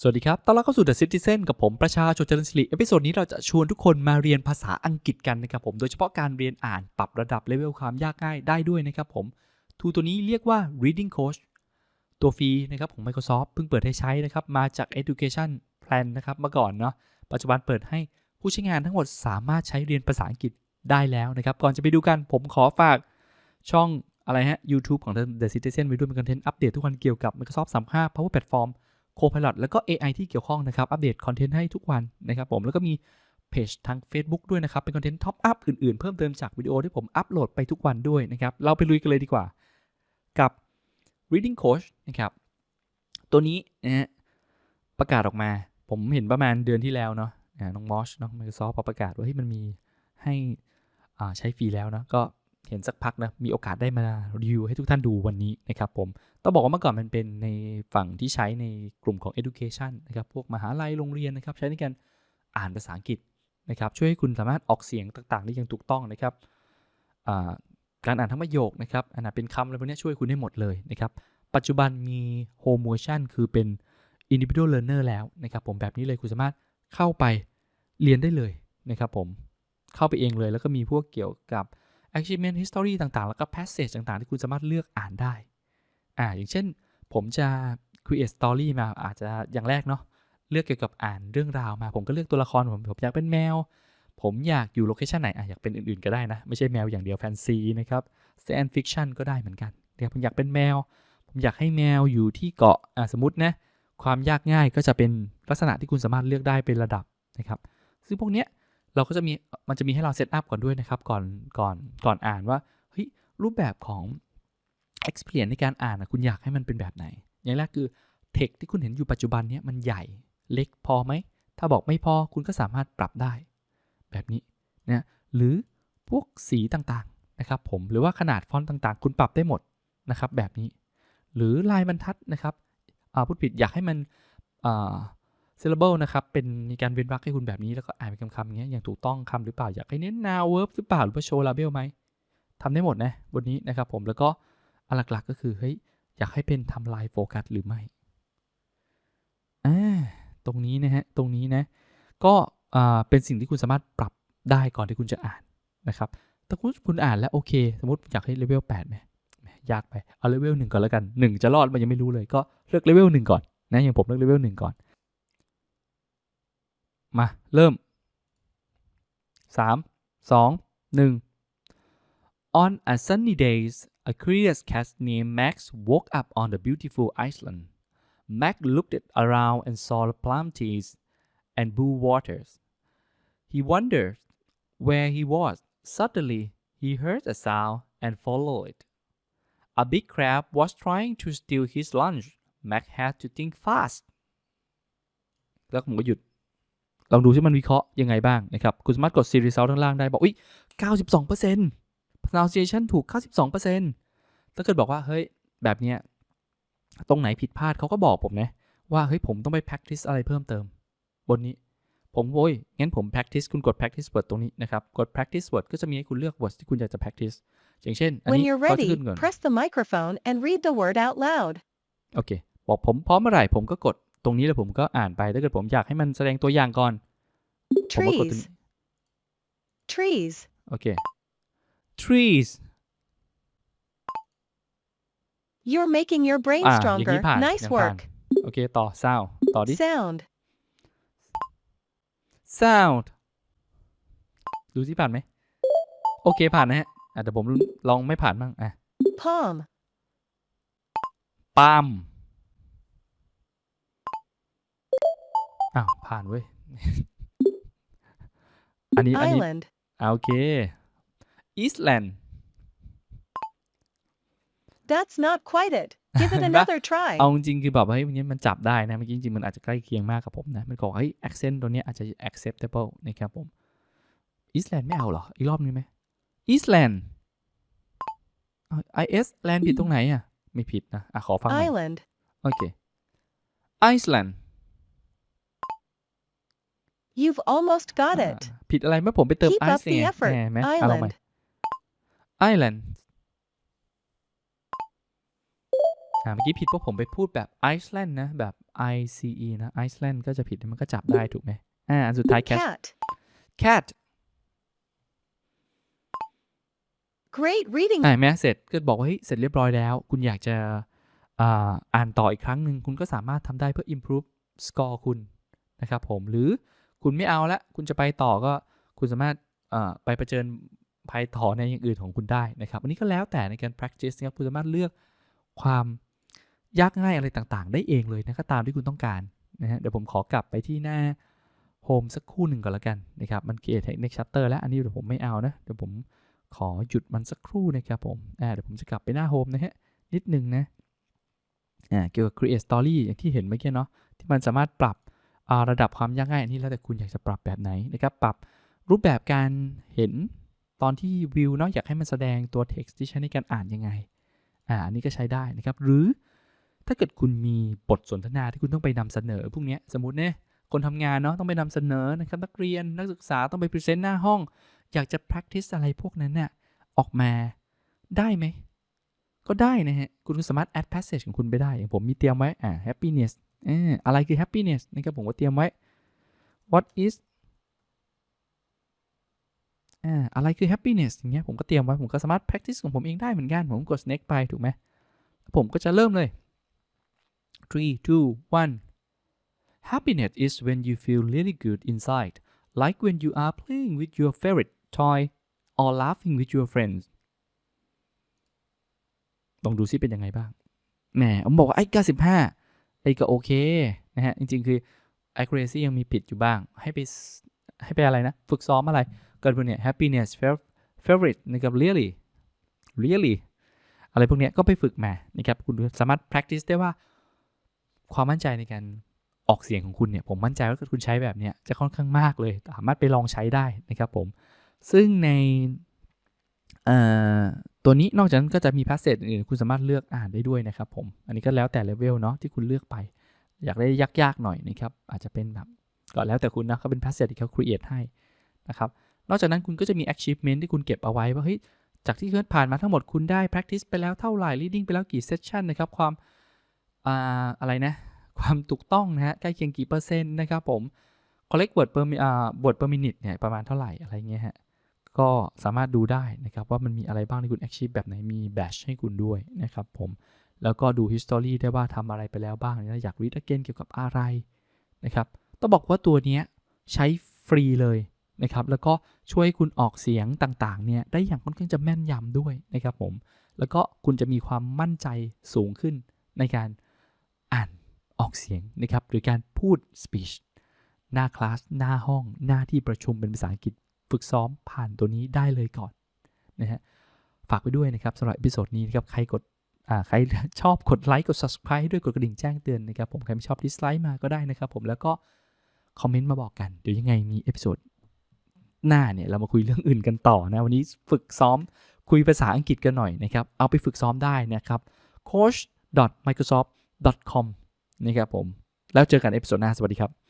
สวัสดีครับ ต้อนรับเข้าสู่ The Citizen กับผมประชาชนเจริญศิริ เอพิโซดนี้เราจะชวนทุกคนมาเรียนภาษาอังกฤษกันนะครับผม โดยเฉพาะการเรียนอ่านปรับระดับเลเวลความยากง่ายได้ด้วยนะครับผม ทูตัวนี้เรียกว่า Reading Coach ตัวฟรีนะครับของ Microsoft เพิ่งเปิดให้ใช้นะครับ มาจาก Education Plan นะครับเมื่อก่อนเนาะ ปัจจุบันเปิดให้ผู้ใช้งานทั้งหมดสามารถใช้เรียนภาษาอังกฤษได้แล้วนะครับ ก่อนจะไปดูกันผมขอฝากช่องอะไรฮะ YouTube ของ The Citizen ไว้ด้วยเป็นคอนเทนต์อัปเดตทุกวันเกี่ยวกับ Microsoft 35 Power Platform Copilot แล้วก็ AI ที่เกี่ยวข้องนะครับ อัปเดตคอนเทนต์ให้ทุกวันนะครับผมแล้วก็มีเพจทาง Facebook ด้วยนะครับ เป็นคอนเทนต์ท็อปอัพอื่นๆ เพิ่มเติมจากวิดีโอที่ผมอัปโหลดไปทุกวันด้วยนะครับ เราไปลุยกันเลยดีกว่า กับ Reading Coach นะครับ ตัวนี้นะฮะประกาศออกมา ผมเห็นประมาณเดือนที่แล้วเนาะน้องมอชน้อง Microsoft พอประกาศว่าเฮ้ยมันมีให้ใช้ฟรีแล้วนะก็ เห็นสักพักนะมีโอกาสได้มารีวิวให้ทุกท่านดูวันนี้นะครับผมต้องบอกว่าเมื่อก่อนมันเป็นในฝั่งที่ใช้ในกลุ่มของ education นะครับพวกมหาลัยโรงเรียนนะครับใช้ในการอ่านภาษาอังกฤษนะครับช่วยให้คุณสามารถออกเสียงต่างๆได้อย่างถูกต้องนะครับการอ่านทั้งประโยคนะครับอ่านเป็นคำอะไรพวกนี้ช่วยคุณได้หมดเลยนะครับปัจจุบันมี home version คือเป็น individual learner แล้วนะครับผมแบบนี้เลยคุณสามารถเข้าไปเรียนได้เลยนะครับผมเข้าไปเองเลยแล้วก็มีพวกเกี่ยวกับ achievement history ต่างๆ แล้วก็ passage ต่างๆ ที่คุณสามารถเลือกอ่านได้ อ่า อย่างเช่น ผมจะ create story มาอาจจะอย่างแรกเนาะ เลือกเกี่ยวกับอ่านเรื่องราวมา ผมก็เลือกตัวละครผม ผมอยากเป็นแมว ผมอยากอยู่โลเคชันไหน อะ อยากเป็นอื่นๆ ก็ได้นะ ไม่ใช่แมวอย่างเดียวแฟนซีนะครับ science fiction ก็ได้เหมือนกันเดี๋ยวผมอยากเป็นแมว ผมอยากให้แมวอยู่ที่เกาะ อ่า สมมตินะ ความยากง่ายก็จะเป็นลักษณะที่คุณสามารถเลือกได้เป็นระดับนะครับ ซึ่งพวกเนี้ย เราก็จะมีมันจะมีให้เราเซตอัพก่อนด้วยนะครับ ก่อนก่อนก่อนอ่านว่าเฮ้ยรูปแบบของ experience ในการอ่านนะคุณอยากให้มันเป็นแบบไหน อย่างแรกคือเทคที่คุณเห็นอยู่ปัจจุบันเนี้ยมันใหญ่เล็กพอไหม ถ้าบอกไม่พอคุณก็สามารถปรับได้ แบบนี้นะหรือพวกสีต่างๆนะครับผมหรือว่าขนาดฟอนต์ต่างๆ คุณปรับได้หมดนะครับแบบนี้ หรือลายบรรทัดนะครับอ่าพูดผิดอยากให้มันอ่า syllable นะครับ เป็นมีการเว้นวรรคให้คุณแบบนี้แล้วก็อ่านเป็นคำๆอย่างเงี้ยอย่างถูกต้องคำหรือเปล่าอยากให้เน้น noun verb หรือเปล่าหรือว่า show label ไหมทำได้หมดนะบนนี้นะครับผมแล้วก็อันหลักๆก็คือเฮ้ยอยากให้เป็นทำลายโฟกัสหรือไม่อ่าตรงนี้นะฮะตรงนี้นะก็อ่าเป็นสิ่งที่คุณสามารถปรับได้ก่อนที่คุณจะอ่านนะครับถ้าคุณคุณอ่านแล้วโอเค สมมติอยากให้เลเวล8ไหมแหมยากไป เอาเลเวล1ก่อนแล้วกัน 1 จะรอดมันยังไม่รู้เลยก็เลือกเลเวล1ก่อนนะอย่างผมเลือกเลเวล1ก่อน มา เริ่ม 3 2 1 On a sunny day a curious cat named Max woke up on the beautiful island Max looked around and saw the palm trees and blue waters he wondered where he was suddenly he heard a sound and followed it a big crab was trying to steal his lunch Max had to think fast แล้วผมก็หยุด ลองดูที่มันวิเคราะห์ยังไงบ้างนะครับ คุณสามารถกด See Result ข้างล่างได้บอกอุ้ย92% pronunciation ถูก 92%ถ้าเกิดบอกว่าเฮ้ยแบบเนี้ยตรงไหนผิดพลาดเขาก็บอกผมนะ ว่าเฮ้ยผมต้องไป practice อะไรเพิ่มเติม บนนี้ผมโอ้ยงั้นผม practice คุณกด practice word ตรงนี้นะครับ กด practice word ก็จะมีให้คุณเลือก words ที่คุณอยากจะ practice อย่างเช่น อัน When นี้ you're เขาจะ ready, ขึ้นก่อน press the microphone and read the word out loud. โอเค บอกผมพร้อมเมื่อไหร่ผมก็กด ตรงนี้แล้วผมก็อ่านไปถ้าเกิดผมอยากให้มันแสดงตัวอย่างก่อนผมก็กดตรง Trees. นี้ Trees. โอเค trees You're making your brain อ่าอย่าง stronger. นี้ผ่าน Nice ยังผ่าน work. โอเค ต่อ sound ต่อดิ Sound. sound ดูสิผ่านไหม โอเคผ่านนะฮะอะแต่ผมลองไม่ผ่านบ้างอะ Palm. ปาล์ม อ้าวผ่านเว้ย อันนี้ อันนี้ Island. อ่าโอเค Eastland That's not quite it. Give it เห็นปะ another try. เอาจริงๆคือแบบเฮ้ยมันมันจับได้นะเมื่อกี้จริงๆมันอาจจะใกล้เคียงมากกับผมนะ มันบอกเฮ้ย accent ตัวเนี้ยอาจจะ acceptable นะครับผม Eastland ไม่เอาเหรอ อีกรอบนึงไหม Eastland อ้าว IS land ผิดตรงไหนอะ ไม่ผิดนะ อะ ขอฟังหน่อย Island. โอเค Iceland You've almost got อ่า it. ผิดอะไรเมื่อผมไปเติม Keep up ice the ไง effort. แหมไหมอะลองใหม่ Island. Island อ่าเมื่อกี้ผิดเพราะผมไปพูดแบบไอซ์แลนด์นะ แบบ I C E นะไอซ์แลนด์ก็จะผิดมันก็จับได้ถูกไหมอ่าอันสุดท้าย cat Cat. cat Great reading. อ่าเห็นไหมเสร็จก็บอกว่าเฮ้ยเสร็จเรียบร้อยแล้ว คุณอยากจะอ่าอ่านต่ออีกครั้งหนึ่งคุณก็สามารถทำได้เพื่อ improve score คุณนะครับผมหรือ คุณไม่เอาละคุณจะไปต่อก็คุณสามารถไปประเจิญภัยต่อในอย่างอื่นของคุณได้นะครับอันนี้ก็แล้วแต่ในการ practice นะครับคุณสามารถเลือกความยากง่ายอะไรต่างๆ ได้เองเลยนะก็ตามที่คุณต้องการนะฮะเดี๋ยวผมขอกลับไปที่หน้า home สักครู่หนึ่งก่อนละกันนะครับมัน create next chapter แล้วอันนี้เดี๋ยวผมไม่เอานะเดี๋ยวผมขอหยุดมันสักครู่นะครับผมอ่าเดี๋ยวผมจะกลับไปหน้าโฮมนะฮะนิดนึงนะอ่าเกี่ยวกับ create story อย่างที่เห็นเมื่อกี้เนาะที่มันสามารถปรับ ระดับความยากง่ายอันนี้แล้วแต่คุณอยากจะปรับแบบไหนนะครับปรับรูปแบบการเห็นตอนที่วิวเนาะอยากให้มันแสดงตัว text ที่ใช้ในการอ่านยังไงอ่าอันนี้ก็ใช้ได้นะครับ หรือถ้าเกิดคุณมีบทสนทนาที่คุณต้องไปนำเสนอพวกนี้สมมติเนี่ยคนทำงานเนาะต้องไปนำเสนอนะครับนักเรียนนักศึกษาต้องไปพรีเซนต์หน้าห้อง อยากจะ practice อะไรพวกนั้นน่ะออกมาได้ไหม ก็ได้นะฮะ คุณสามารถ add passage ของคุณไปได้ อย่างผมมีเตรียมไว้อ่า happiness อะไรคือ happiness นะครับผมก็เตรียมไว้ what is อะไรคือ happiness อย่างเงี้ยผมก็เตรียมไว้ ผมก็สามารถ practice ของผมเองได้เหมือนกัน ผมกด next ไป ถูกไหมผมก็จะเริ่มเลย three two one happiness is when you feel really good inside like when you are playing with your favorite toy or laughing with your friends ลองดูซิเป็นยังไงบ้างแหมผมบอกว่าไอ้95 ไอ้ก็โอเคนะฮะจริงๆคือ accuracy ยังมีผิดอยู่บ้าง ให้ไปให้ไปอะไรนะ ฝึกซ้อมอะไรเกิดพวกเนี้ย happiness favorite นะครับ really really อะไรพวกเนี้ยก็ไปฝึกมานะครับคุณสามารถ practice ได้ว่าความมั่นใจในการออกเสียงของคุณเนี่ยผมมั่นใจว่าคุณใช้แบบเนี้ยจะค่อนข้างมากเลย สามารถไปลองใช้ได้นะครับผม ซึ่งใน ตัวนี้นอกจากนั้นก็จะมี passage อื่นๆคุณสามารถเลือกอ่านได้ด้วยนะครับผม อันนี้ก็แล้วแต่เลเวลเนาะที่คุณเลือกไป อยากได้ยากๆหน่อยนะครับ อาจจะเป็นแบบก็แล้วแต่คุณนะเขาเป็น passage ที่เขา create ให้นะครับ นอกจากนั้นคุณก็จะมี achievement ที่คุณเก็บเอาไว้ว่าเฮ้ยจากที่เคยผ่านมาทั้งหมดคุณได้ practice ไปแล้วเท่าไหร่ reading ไปแล้วกี่ session นะครับความอ่าอะไรนะความถูกต้องนะฮะใกล้เคียงกี่เปอร์เซ็นต์นะครับผม collect word per mi- อ่า word per minute เนี่ยประมาณเท่าไหร่อะไรเงี้ยฮะ ก็สามารถดูได้นะครับว่ามันมีอะไรบ้างที่คุณ achieve แบบไหนมี badge ให้คุณด้วยนะครับผมแล้วก็ดู history ได้ว่าทำอะไรไปแล้วบ้างนะอยาก read again เกี่ยวกับอะไรนะครับต้องบอกว่าตัวนี้ใช้ฟรีเลยนะครับแล้วก็ช่วยคุณออกเสียงต่างๆเนี่ยได้อย่างค่อนข้างจะแม่นยำด้วยนะครับผมแล้วก็คุณจะมีความมั่นใจสูงขึ้นในการอ่านออกเสียงนะครับหรือการพูด speech หน้าคลาส หน้าห้อง หน้าที่ประชุมเป็นภาษาอังกฤษ ฝึกซ้อมผ่านตัวนี้ได้เลยก่อนนะฮะฝากไปด้วยนะครับสำหรับอีพิโซดนี้นะครับใครกดอ่าใครชอบกดไลค์กด subscribe ด้วยกดกระดิ่งแจ้งเตือนนะครับผมใครไม่ชอบดิสไลค์มาก็ได้นะครับผมแล้วก็คอมเมนต์มาบอกกัน เดี๋ยวยังไงมีเอพิโซดหน้าเนี่ยเรามาคุยเรื่องอื่นกันต่อนะวันนี้ฝึกซ้อมคุยภาษาอังกฤษกันหน่อยนะครับ เอาไปฝึกซ้อมได้นะครับ coach microsoft com นะครับผม แล้วเจอกันเอพิโซดหน้า สวัสดีครับ